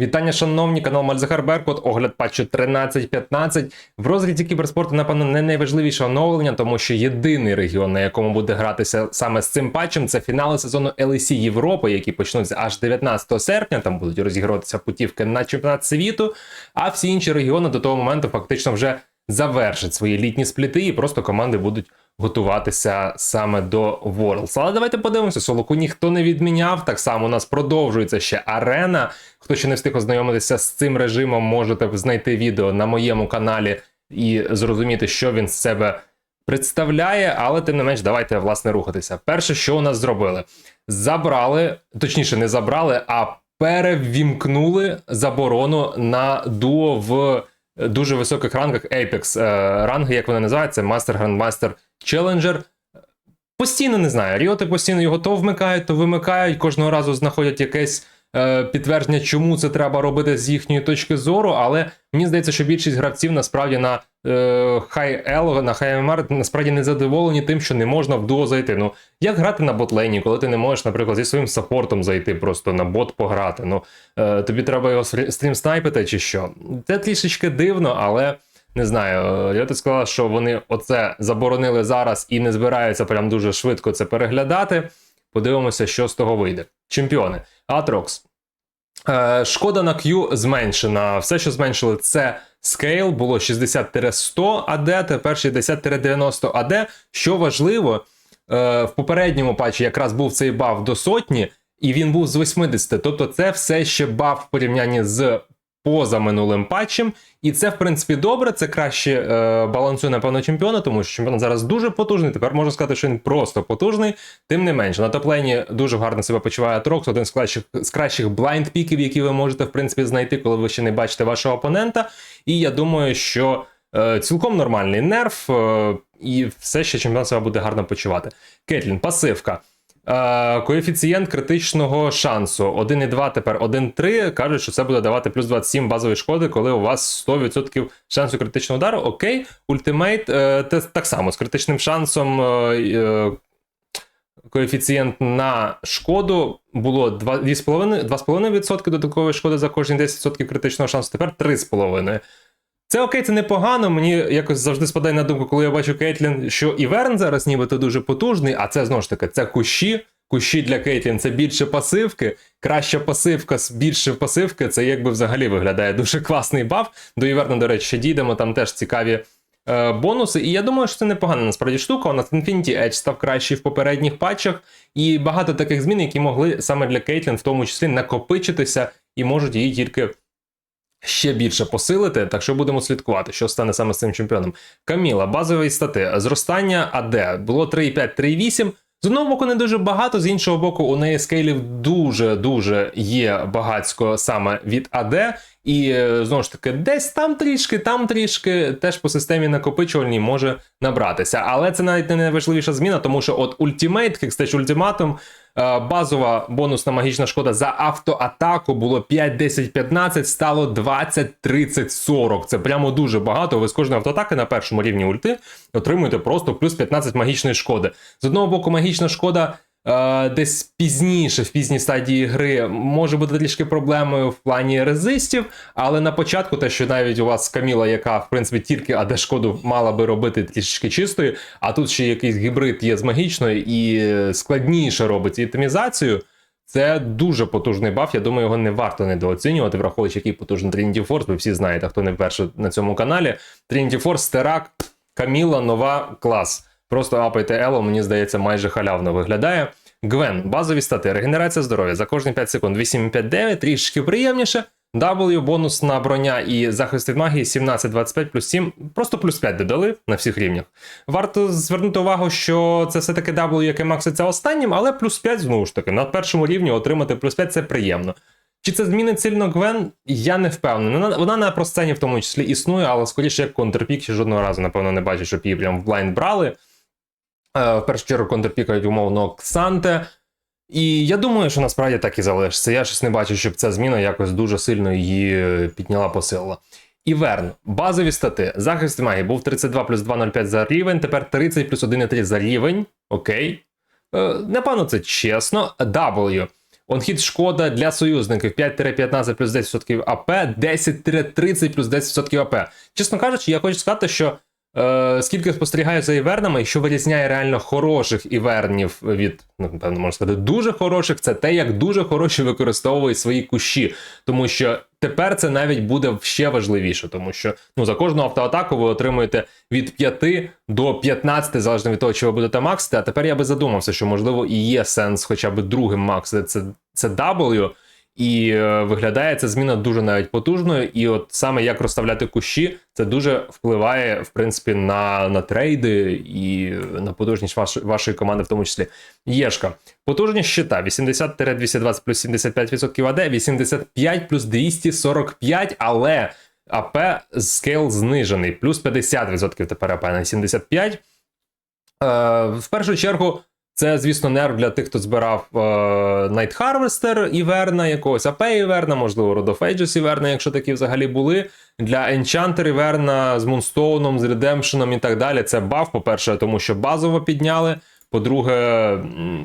Вітання, шановні, канал Мальзахар Беркут, огляд патчу 13.15. В розгляді кіберспорту, напевно, не найважливіше оновлення, тому що єдиний регіон, на якому буде гратися саме з цим патчем, це фінали сезону LEC Європи, які почнуться аж 19 серпня. Там будуть розігруватися путівки на чемпіонат світу. А всі інші регіони до того моменту фактично вже завершать свої літні спліти, і просто команди будуть готуватися саме до Worlds. Але давайте подивимося, Солоку ніхто не відміняв. Так само у нас продовжується ще арена. Хто ще не встиг ознайомитися з цим режимом, можете знайти відео на моєму каналі і зрозуміти, що він з себе представляє, але тим не менш, давайте власне рухатися. Перше, що у нас зробили, забрали, точніше, не забрали, а перевімкнули заборону на дуо в дуже високих рангах Apex. Е, Ранги, як вони називаються, Master Grandmaster Challenger. Постійно не знаю. Ріоти постійно його то вмикають, то вимикають, кожного разу знаходять якесь е, підтвердження, чому це треба робити з їхньої точки зору. Але мені здається, що більшість гравців насправді на е, High Elo, на High MMR насправді не задоволені тим, що не можна в дуо зайти. Ну, як грати на ботлейні, коли ти не можеш, наприклад, зі своїм саппортом зайти просто на бот пограти. Ну, е, тобі треба його стрім снайпити чи що. Це трішечки дивно, але. Не знаю, я так сказала, що вони оце заборонили зараз і не збираються прям дуже швидко це переглядати. Подивимося, що з того вийде. Чемпіони. Атрокс. Е, шкода на Q зменшена. Все, що зменшили, це скейл, було 60-100 AD, тепер 60-90 AD. Що важливо, е, в попередньому патчі якраз був цей баф до сотні, і він був з 80. Тобто, це все ще баф в порівнянні з поза минулим патчем. І це, в принципі, добре. Це краще е, балансує, напевно, чемпіона, тому що чемпіон зараз дуже потужний. Тепер можна сказати, що він просто потужний. Тим не менше, на топлейні дуже гарно себе почуває Трокс, один з кращих з кращих блайнд піків, які ви можете, в принципі, знайти, коли ви ще не бачите вашого опонента. І я думаю, що. Е, цілком нормальний нерв, е, і все ще чемпіон себе буде гарно почувати. Кетлін, пасивка. Е, коефіцієнт критичного шансу 1,2, тепер 1,3. Кажуть, що це буде давати плюс 27 базової шкоди, коли у вас 100% шансу критичного удару. Окей, ультимейт е, так само з критичним шансом. Е, коефіцієнт на шкоду було 2,5% додаткової шкоди за кожні 10% критичного шансу, тепер 3,5%. Це окей, це непогано. Мені якось завжди спадає на думку, коли я бачу Кейтлін, що і Верн зараз нібито дуже потужний, а це знову ж таки це кущі. Кущі для Кейтлін це більше пасивки. Краща пасивка з більше пасивки. Це якби взагалі виглядає дуже класний баф. До Іверна, до речі, ще дійдемо, там теж цікаві е, бонуси. І я думаю, що це непогана насправді штука. У нас Infinity Edge став кращий в попередніх патчах, і багато таких змін, які могли саме для Кейтлін в тому числі накопичитися і можуть її тільки ще більше посилити, так що будемо слідкувати, що стане саме з цим чемпіоном. Каміла, базові стати, зростання АД було 3,5, 3,8. З одного боку, не дуже багато, з іншого боку, у неї скейлів дуже-дуже є багатсько саме від АД. І е, знову ж таки, десь там трішки, там трішки, теж по системі накопичувальній може набратися. Але це навіть не найважливіша зміна, тому що от Hextech Ultimatum, Е, базова бонусна магічна шкода за автоатаку було 5, 10, 15, стало 20, 30, 40. Це прямо дуже багато. Ви з кожної автоатаки на першому рівні ульти отримуєте просто плюс 15 магічної шкоди. З одного боку, магічна шкода Е, десь пізніше, в пізній стадії гри, може бути трішки проблемою в плані резистів, але на початку, те, що навіть у вас Каміла, яка в принципі тільки АД шкоду мала би робити трішки чистою, а тут ще якийсь гібрид є з магічною і складніше робить ітемізацію. Це дуже потужний баф. Я думаю, його не варто недооцінювати, враховуючи, який потужний Trinity Force. Ви всі знаєте, хто не вперше на цьому каналі. Trinity Force, Терак, Каміла, нова клас. Просто апайте Ело, мені здається, майже халявно виглядає. Гвен, базові стати, регенерація здоров'я за кожні 5 секунд 8,5-9, трішки приємніше. W, бонусна броня і захист від магії 17-25 плюс 7, просто плюс 5 додали на всіх рівнях. Варто звернути увагу, що це все-таки W, яке макситься останнім, але плюс 5, знову ж таки, на першому рівні отримати плюс 5 це приємно. Чи це змінить сильно Гвен? Я не впевнений. Вона, вона на просцені в тому числі існує, але скоріше як контрпік, ще жодного разу, напевно, не бачу, щоб її прям в блайнд брали. Е, в першу чергу контрпікають умовно Ксанте. І я думаю, що насправді так і залишиться. Я щось не бачу, щоб ця зміна якось дуже сильно її підняла посилила. Іверн, базові стати. Захист магії був 32 плюс 2,05 за рівень, тепер 30 плюс 1,3 за рівень. Окей. Е, Напевно, це чесно. W. Онхід шкода для союзників 5-15 плюс 10% АП, 10-30 плюс 10% АП. Чесно кажучи, я хочу сказати, що е, скільки спостерігаю за івернами, що вирізняє реально хороших івернів від, ну, напевно, можна сказати, дуже хороших, це те, як дуже хороші використовують свої кущі. Тому що тепер це навіть буде ще важливіше, тому що ну, за кожну автоатаку ви отримуєте від 5 до 15, залежно від того, чи ви будете максити. А тепер я би задумався, що можливо і є сенс хоча б другим максити це, це W. І е, виглядає ця зміна дуже навіть потужною. І от саме як розставляти кущі, це дуже впливає в принципі на, на трейди і на потужність ваш, вашої команди, в тому числі. Єшка. Потужність щита 80-220 плюс 75% АД, 85 плюс 245, але АП скейл знижений, плюс 50% тепер АП на 75. Е, в першу чергу. Це, звісно, нерв для тих, хто збирав е, Night Harvester Іверна, якогось АП Верна, можливо, Road of Ages Іверна, якщо такі взагалі були. Для Enchanter Верна з Мунстоуном, з Redemption і так далі. Це баф, по-перше, тому що базово підняли. По-друге,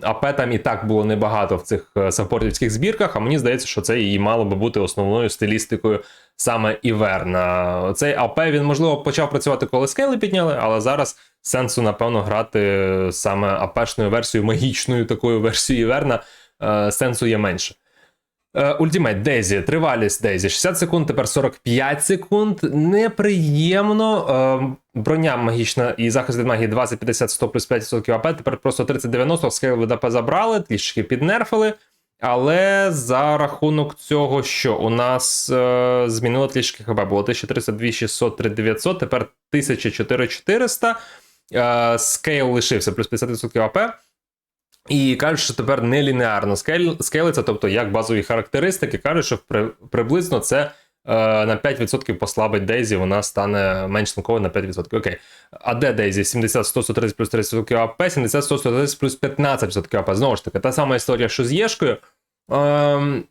АП там і так було небагато в цих е, саппортівських збірках, а мені здається, що це і мало би бути основною стилістикою саме Іверна. Цей АП він, можливо, почав працювати, коли скейли підняли, але зараз сенсу, напевно, грати саме АПшною версією, магічною такою версією Іверна, е, сенсу є менше. Ультимейт Дейзі, тривалість Дейзі 60 секунд, тепер 45 секунд. Неприємно. Е, Броня магічна і захист від магії 20, 50, 100 плюс 5% АП. Тепер просто 30-90, скейл від АП забрали, трішки піднерфили. Але за рахунок цього, що у нас е, змінило трішки ХП, було 1302, 600, 3900, тепер 1400. Е, скейл лишився плюс 50% АП. І кажуть, що тепер не лінеарно скейлиться, тобто як базові характеристики, кажуть, що приблизно це е, на 5% послабить Дейзі, вона стане менш слинковою на 5%. Окей. А де Дейзі? 70, 100, 130 плюс 30% АП, 70, 100, 130 плюс 15% АП. Знову ж таки, та сама історія, що з Єшкою. Ем,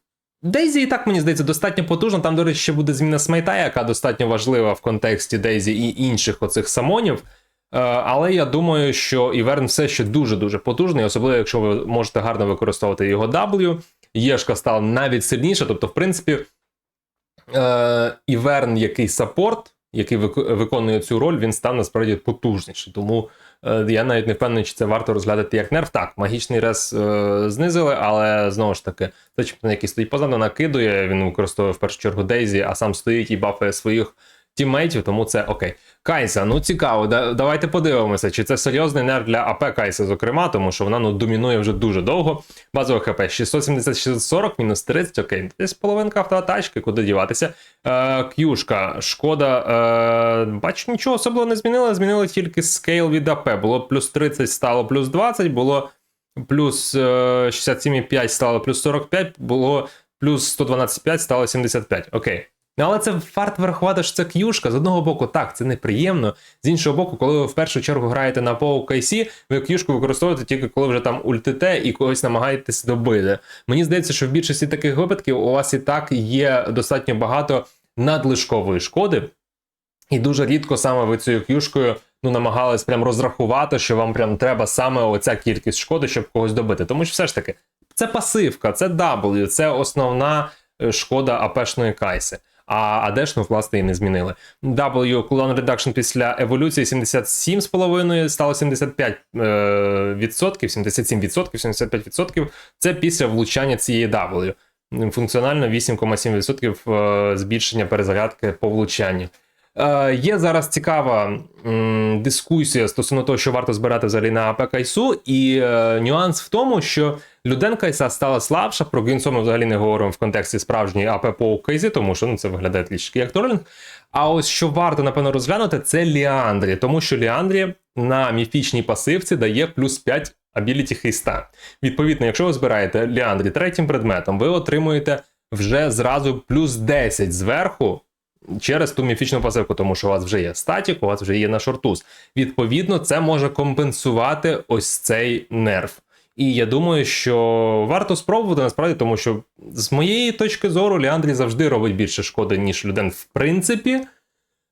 Дейзі і так, мені здається, достатньо потужна. Там, до речі, ще буде зміна смайта, яка достатньо важлива в контексті Дейзі і інших оцих самонів. Е, Але я думаю, що Іверн все ще дуже-дуже потужний, особливо якщо ви можете гарно використовувати його W. Єшка стала навіть сильніша. Тобто, в принципі, е, Іверн, який саппорт, який виконує цю роль, він став насправді потужніший. Тому е, я навіть не впевнений, чи це варто розглядати як нерв. Так, магічний рез знизили, але знову ж таки, це чемпіон, який стоїть позаду, накидує, він використовує в першу чергу Дейзі, а сам стоїть і бафає своїх тіммейтів, тому це окей. Кайса, ну цікаво, да, давайте подивимося, чи це серйозний нерв для АП Кайса, зокрема, тому що вона ну, домінує вже дуже довго. Базове ХП 670-640, мінус 30, окей. Десь половинка автоатачки, куди діватися. Е, К'юшка, шкода. Е, бачу, нічого особливо не змінили, змінили тільки скейл від АП. Було плюс 30, стало плюс 20, було плюс е, 67,5 стало плюс 45, було плюс 112,5 стало 75. Окей. Ну, але це варто врахувати, що це к'юшка. З одного боку, так, це неприємно. З іншого боку, коли ви в першу чергу граєте на Поу Кайсі, ви к'юшку використовуєте тільки коли вже там ультите і когось намагаєтесь добити. Мені здається, що в більшості таких випадків у вас і так є достатньо багато надлишкової шкоди, і дуже рідко саме ви цією к'юшкою ну, намагались прям розрахувати, що вам прям треба саме оця кількість шкоди, щоб когось добити. Тому що все ж таки, це пасивка, це W, це основна е, шкода АПшної кайси. А адешну, власне, і не змінили. W cooldown reduction після еволюції 77,5 стало 75 е, відсотків, 77 відсотків, 75%. Це після влучання цієї W. Функціонально 8,7% е, збільшення перезарядки по влучанню. Е, є зараз цікава дискусія стосовно того, що варто збирати взагалі на АП Кайсу, і е, нюанс в тому, що Люден Кайса стала слабша. Про Гвінсо ми взагалі не говоримо в контексті справжньої АП по Кайзі, тому що ну, це виглядає трішки як тролінг. А ось що варто, напевно, розглянути, це Ліандрі, тому що Ліандрі на міфічній пасивці дає плюс 5 абіліті хейста. Відповідно, якщо ви збираєте Ліандрі третім предметом, ви отримуєте вже зразу плюс 10 зверху через ту міфічну пасивку, тому що у вас вже є статік, у вас вже є на шортуз. Відповідно, це може компенсувати ось цей нерв. І я думаю, що варто спробувати насправді, тому що з моєї точки зору Ліандрі завжди робить більше шкоди, ніж Люден, в принципі,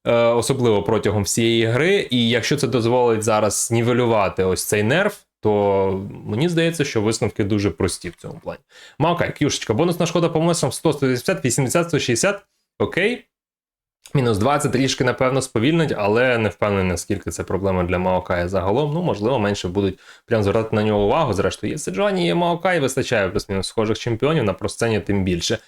е, особливо протягом всієї гри. І якщо це дозволить зараз нівелювати ось цей нерв, то мені здається, що висновки дуже прості в цьому плані. Маокай, кюшечка, бонусна шкода по 100, 180, 80, 160. Окей. Мінус 20 трішки, напевно, сповільнить, але не впевнений, наскільки це проблема для Маокая загалом. Ну, можливо, менше будуть прям звертати на нього увагу. Зрештою, є Сиджані, є Маокай, вистачає плюс-мінус схожих чемпіонів, на просцені тим більше.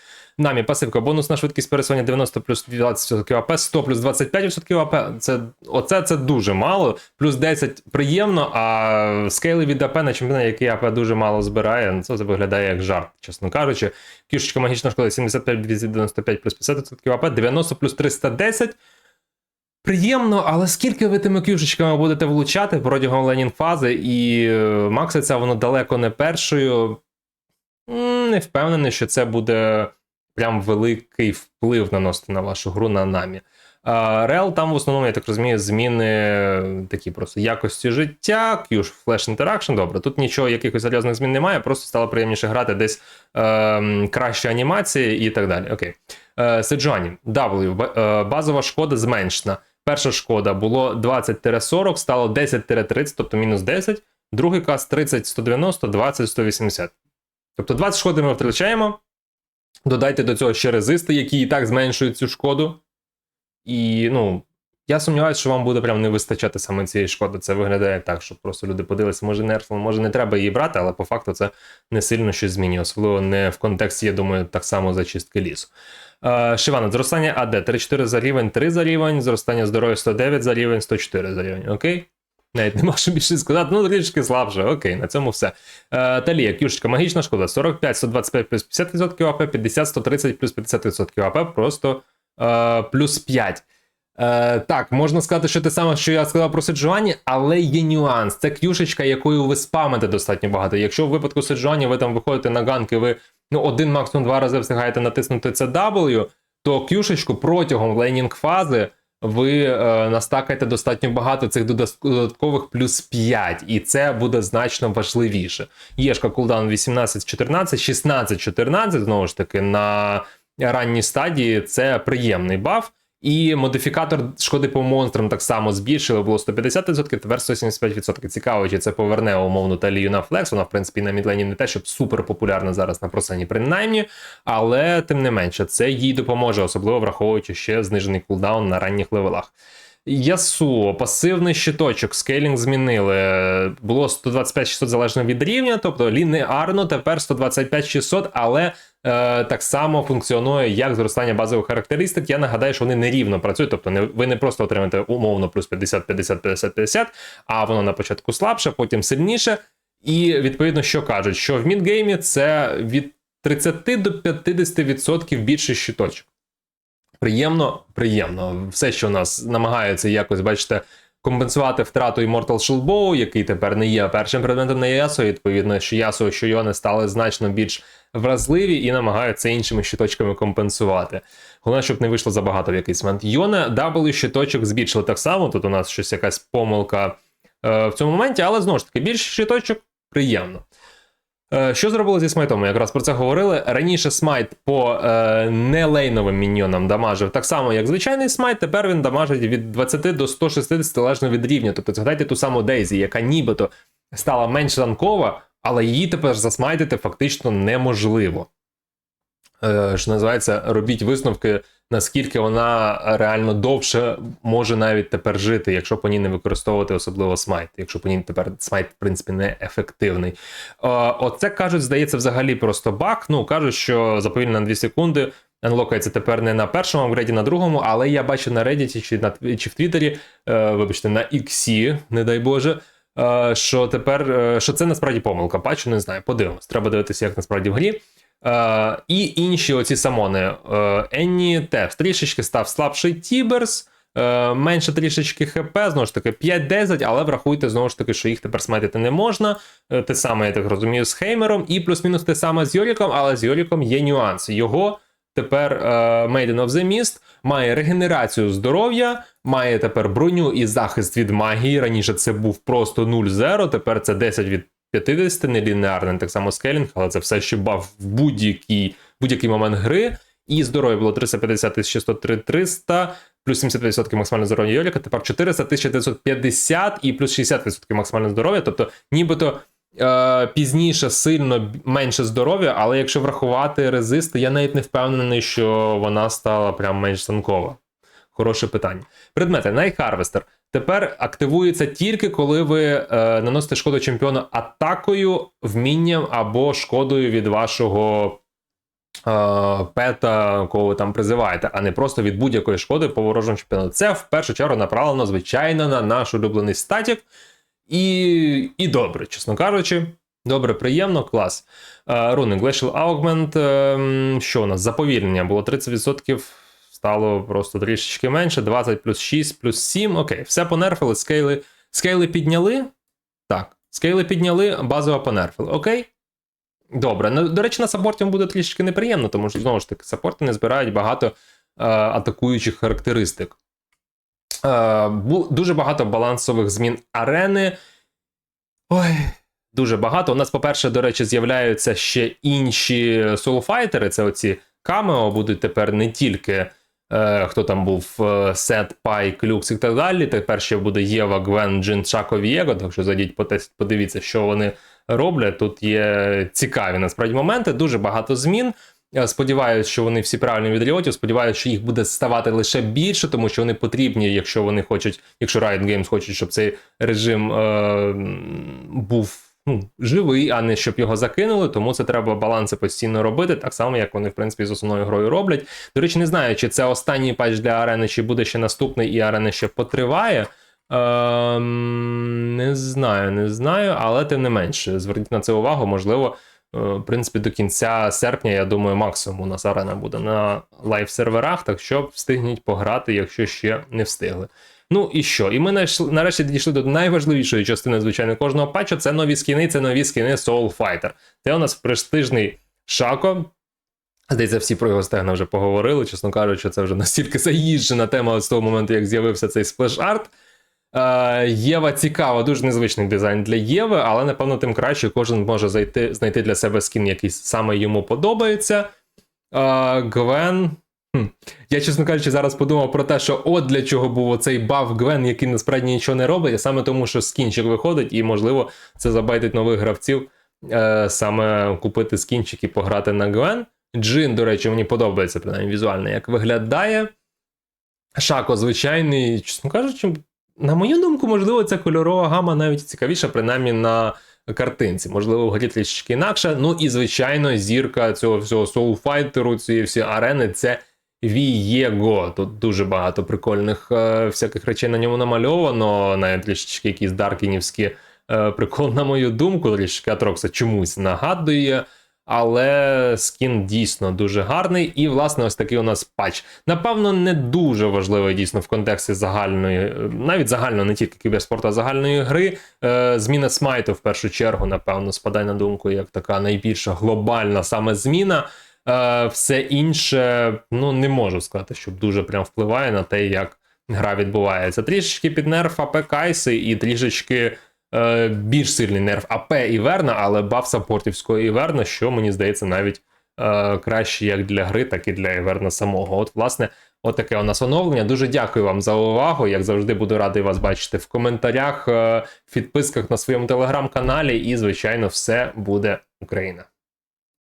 Намі пасивка, бонусна швидкість пересування 90 плюс 20% АП, 100 плюс 25% АП. Це, оце це дуже мало. Плюс 10 приємно, а скейли від АП на чемпіона, який АП дуже мало збирає, ну, це виглядає як жарт, чесно кажучи. Кішечка магічна шкода 75 295 плюс 50% АП, 90 плюс 310. Приємно, але скільки ви тими кюшечками будете влучати протягом ленінг фази, і е, макситься воно далеко не першою. Не впевнений, що це буде прям великий вплив наносити на вашу гру на намі. Рел там в основному, я так розумію, зміни такі просто якості життя, Qsh, Flash Interaction, добре. Тут нічого, якихось серйозних змін немає, просто стало приємніше грати десь е, кращі анімації і так далі. Окей. Е, Sejuani, W, е, базова шкода зменшена. Перша шкода було 20-40, стало 10-30, тобто мінус 10. Другий каст 30-190, 20-180. Тобто 20 шкоди ми втрачаємо. Додайте до цього ще резисти, які і так зменшують цю шкоду. І ну, я сумніваюся, що вам буде прям не вистачати саме цієї шкоди. Це виглядає так, що просто люди подивилися, може нерфно, може не треба її брати, але по факту це не сильно щось змінює, особливо не в контексті, я думаю, так само зачистки лісу. Е, Шивана, зростання АД 3-4 за рівень, 3 за рівень, зростання здоров'я 109 за рівень, 104 за рівень. Окей? Навіть нема що більше сказати, ну трішки слабше, окей, на цьому все. Е, Талія, кюшечка, магічна шкода, 45, 125 плюс 50% АП, 50, 130 плюс 50% АП, просто е, плюс 5. Е, так, можна сказати, що те саме, що я сказав про Сиджуані, але є нюанс. Це кюшечка, якою ви спамите достатньо багато. Якщо в випадку Сиджуані ви там виходите на ганки, ви ну, один, максимум два рази встигаєте натиснути це W, то кюшечку протягом лейнінг фази ви е, настакаєте достатньо багато цих додаткових плюс 5, і це буде значно важливіше. Єшка кулдаун 18-14, 16-14, знову ж таки, на ранній стадії це приємний баф. І модифікатор шкоди по монстрам так само збільшили, було 150%, тепер 175%. Цікаво, чи це поверне умовну талію на флекс. Вона, в принципі, на мідлені не те, щоб супер популярна зараз на просені, принаймні, але тим не менше, це їй допоможе, особливо враховуючи ще знижений кулдаун на ранніх левелах. Ясуо, пасивний щиточок, скейлінг змінили. Було 125-600 залежно від рівня, тобто лінеарно, тепер 125-600, але е, так само функціонує як зростання базових характеристик. Я нагадаю, що вони нерівно працюють, тобто не, ви не просто отримаєте умовно плюс 50, 50, 50, 50, а воно на початку слабше, потім сильніше. І відповідно, що кажуть, що в мідгеймі це від 30 до 50% більше щиточок. Приємно, приємно. Все, що нас намагаються якось, бачите, компенсувати втрату Immortal Shield Bow, який тепер не є першим предметом на Ясо, відповідно, що Ясо, що Йони стали значно більш вразливі і намагаються іншими щиточками компенсувати. Головне, щоб не вийшло забагато в якийсь момент. Йоне W щиточок збільшили так само. Тут у нас щось якась помилка е, в цьому моменті, але знову ж таки, більше щиточок приємно. Е, Що зробили зі смайтом? Ми якраз про це говорили. Раніше смайт по е, нелейновим міньйонам дамажив так само, як звичайний смайт. Тепер він дамажить від 20 до 160 залежно від рівня. Тобто згадайте ту саму Дейзі, яка нібито стала менш ранкова, але її тепер засмайтити фактично неможливо. Е, що називається, робіть висновки, наскільки вона реально довше може навіть тепер жити, якщо по ній не використовувати особливо смайт, якщо по ній тепер смайт, в принципі, не ефективний. Е, Оце кажуть, здається, взагалі просто баг. Ну кажуть, що заповільно на 2 секунди. Енлокається тепер не на першому апгрейді, на другому, але я бачу на Reddit чи на чи в Твіттері, е, вибачте, на X, не дай Боже, е, що тепер е, що це насправді помилка. Бачу, не знаю. Подивимось. Треба дивитися, як насправді в грі. Е, і інші оці самони. Е, Енні Теф трішечки став слабший Тіберс. Е, менше трішечки ХП, знову ж таки, 5-10, але врахуйте знову ж таки, що їх тепер смайтити не можна. Е, те саме, я так розумію, з Хеймером, і плюс-мінус те саме з Йоліком, але з Йоліком є нюанс. Його тепер Maiden of the Mist має регенерацію здоров'я, має тепер броню і захист від магії. Раніше це був просто 0-0, тепер це 10 від 50, нелінеарний, так само скелінг, але це все ще баф в будь-який будь-який момент гри. І здоров'я було 350 ще 103 300, плюс 70% максимальне здоров'я Йоліка, тепер 400, 1950 і плюс 60% максимальне здоров'я. Тобто, нібито е, пізніше сильно менше здоров'я, але якщо врахувати резисти, я навіть не впевнений, що вона стала прям менш танкова. Хороше питання. Предмети Harvester тепер активується тільки коли ви е, наносите шкоду чемпіону атакою, вмінням або шкодою від вашого е, пета, кого ви там призиваєте, а не просто від будь-якої шкоди по ворожому чемпіону. Це в першу чергу направлено, звичайно, на наш улюблений статік. І, і добре, чесно кажучи. Добре, приємно, клас. Руни Glacial Augment. Що у нас? Заповільнення було 30%, стало просто трішечки менше. 20 плюс 6 плюс 7. Окей, все понерфили, скейли. Скейли підняли. Так, скейли підняли, базово понерфили. Окей. Добре. Ну, до речі, на саппорті буде трішечки неприємно, тому що знову ж таки саппорти не збирають багато е, атакуючих характеристик. Е, дуже багато балансових змін арени. Ой, дуже багато. У нас, по-перше, до речі, з'являються ще інші солофайтери. Це оці камео будуть тепер не тільки. Е, хто там був е, Сет, Пай, Клюкс і так далі. Тепер ще буде Єва, Гвен, Джин, Чако, Вієго. Так що зайдіть, подивіться, що вони роблять. Тут є цікаві насправді моменти, дуже багато змін. Я сподіваюся, що вони всі правильно від Riot, Сподіваюся, що їх буде ставати лише більше, тому що вони потрібні, якщо вони хочуть, якщо Riot Games хочуть, щоб цей режим е, був ну, живий, а не щоб його закинули. Тому це треба баланси постійно робити, так само як вони в принципі з основною грою роблять. До речі, не знаю, чи це останній патч для арени, чи буде ще наступний, і арена ще потриває. Ем, не знаю, не знаю, але тим не менше, зверніть на це увагу, можливо. е, В принципі, до кінця серпня, я думаю, максимум у нас арена буде на лайв-серверах, так що встигніть пограти, якщо ще не встигли. Ну і що? І ми нарешті дійшли до найважливішої частини, звичайно, кожного патчу. Це нові скіни, це нові скіни Soul Fighter. Це у нас престижний Шако. Здається, всі про його стегна вже поговорили. Чесно кажучи, це вже настільки заїжджена тема з того моменту, як з'явився цей сплеш-арт. Е, Єва цікава, дуже незвичний дизайн для Єви, але напевно тим краще кожен може зайти, знайти для себе скін, який саме йому подобається. Е, Гвен. Я, чесно кажучи, зараз подумав про те, що от для чого був оцей баф Гвен, який насправді нічого не робить, саме тому, що скінчик виходить, і, можливо, це забайтить нових гравців е, саме купити скінчик і пограти на Гвен. Джин, до речі, мені подобається принаймні візуально, як виглядає. Шако звичайний, чесно кажучи, на мою думку, можливо, ця кольорова гама навіть цікавіша, принаймні на картинці. Можливо, в грі трішки інакше. Ну і, звичайно, зірка цього всього соулфайтеру, цієї всієї арени це Вієго. Тут дуже багато прикольних е, всяких речей на ньому намальовано, навіть трішечки якісь даркінівські е, прикол, на мою думку, трішки Атрокса чомусь нагадує. Але скін дійсно дуже гарний, і власне ось такий у нас патч. Напевно, не дуже важливий дійсно в контексті загальної, е, навіть загально, не тільки кіберспорту, а загальної гри. Е, зміна смайту в першу чергу, напевно, спадає на думку, як така найбільша глобальна саме зміна. Е, все інше, ну не можу сказати, що дуже прям впливає на те, як гра відбувається. Трішечки під нерф АП Кайси і трішечки е, більш сильний нерв АП Іверна, але баф саппортівського Іверна, що мені здається навіть е, краще як для гри, так і для Іверна самого. От, власне, отаке у нас оновлення. Дуже дякую вам за увагу. Як завжди, буду радий вас бачити в коментарях, е, в підписках на своєму телеграм-каналі. І, звичайно, все буде Україна.